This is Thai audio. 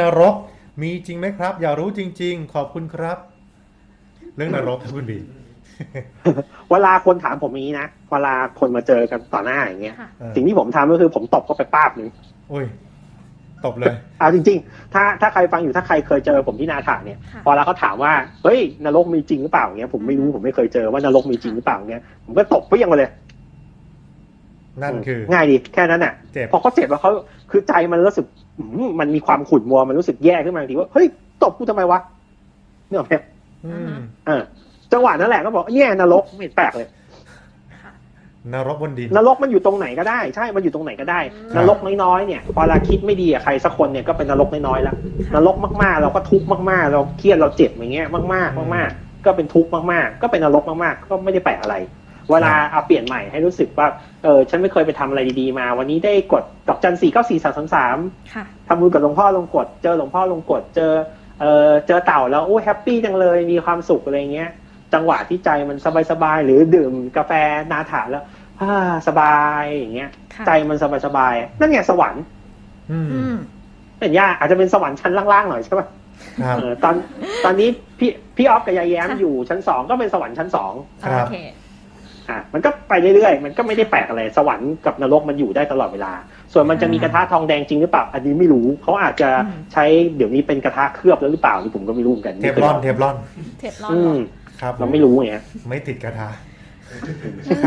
นรกมีจริงไหมครับ อย่ารู้จริง ๆ ขอบคุณครับ เรื่องนรกครับคุณบีเวลาคนถามผมอย่างนี้นะเวลาคนมาเจอกันต่อหน้าอย่างเงี้ยค่ะเออสิ่งที่ผมทำก็คือผมตบเข้าไปป้าบหนึ่งโอ้ยตบเลยเอาจริง ๆ ถ้าถ้าใครฟังอยู่ถ้าใครเคยเจอผมที่นาถาเนี่ยค่ะพอเวลาเขาถามว่าเฮ้ยนรกมีจริงหรือเปล่าเงี้ยผมไม่รู้ผมไม่เคยเจอว่านรกมีจริงหรือเปล่าเงี้ยผมก็ตบเปี้ยงมาเลย นั่นคือ ง่ายดีแค่นั้นน่ะเจ็บพอเขาเจ็บแล้วเขาคือใจมันรู้สึกอืมมันมีความขุ่นมัวมันรู้สึกแย่ขึ้นมาทันทีว่าเฮ้ยตบกูทำไมวะเนี่ยหรอกไหมอืมเออจังหวะนั้นแหละก็บอกเนี่ยนรกไม่เห็นแปลกเลยค่ะนรกบนดินนรกมันอยู่ตรงไหนก็ได้ใช่ มันอยู่ตรงไหนก็ได้อืมนรกน้อยๆเนี่ยพอเราคิดไม่ดีกับใครสักคนเนี่ยก็เป็นนรกน้อยๆแล้วนรกมากๆ เราก็ทุกข์มากๆ เราเครียดเราเจ็บอย่างเงี้ยมากๆมากๆ ก็เป็นทุกข์มากๆ ก็เป็นนรกมากๆ ก็ไม่ได้แปลกอะไร เวลาเอาเปลี่ยนใหม่ให้รู้สึกว่าเออฉันไม่เคยไปทำอะไรดีๆมา วันนี้ได้กดดอกจันสี่เก้าสี่สามสามสามค่ะทำบุญกับหลวงพ่อลงกด เจอหลวงพ่อลงกด เจอเออเจอเต่าแล้วโอ้แฮปปี้จังเลยมีความสุขอะไรเงี้ย จังหวะที่ใจมันสบายๆหรือดื่มกาแฟนาถาแล้วอ่าสบายอย่างเงี้ยค่ะใจมันสบายๆนั่นไงสวรรค์อืมอืมเป็นยากอาจจะเป็นสวรรค์ชั้นล่างๆหน่อยใช่ป่ะครับเออตอนตอนนี้พี่พี่ออฟกับยายแย้มค่ะอยู่ชั้นสองก็เป็นสวรรค์ชั้นสองครับโอเคอะมันก็ไปเรื่อยๆ มันก็ไม่ได้แปลกอะไร สวรรค์กับนรกมันอยู่ได้ตลอดเวลา ส่วนมันจะมีกระทะทองแดงจริงหรือเปล่า อันนี้ไม่รู้เขาอาจจะอืมใช้เดี๋ยวนี้เป็นกระทะเคลือบแล้วหรือเปล่านี่ผมก็ไม่รู้เหมือนกัน เทฟลอนเทฟลอน เทปร้อนอืเหรอมครับ เราไม่รู้ไงไม่ติดกระทะ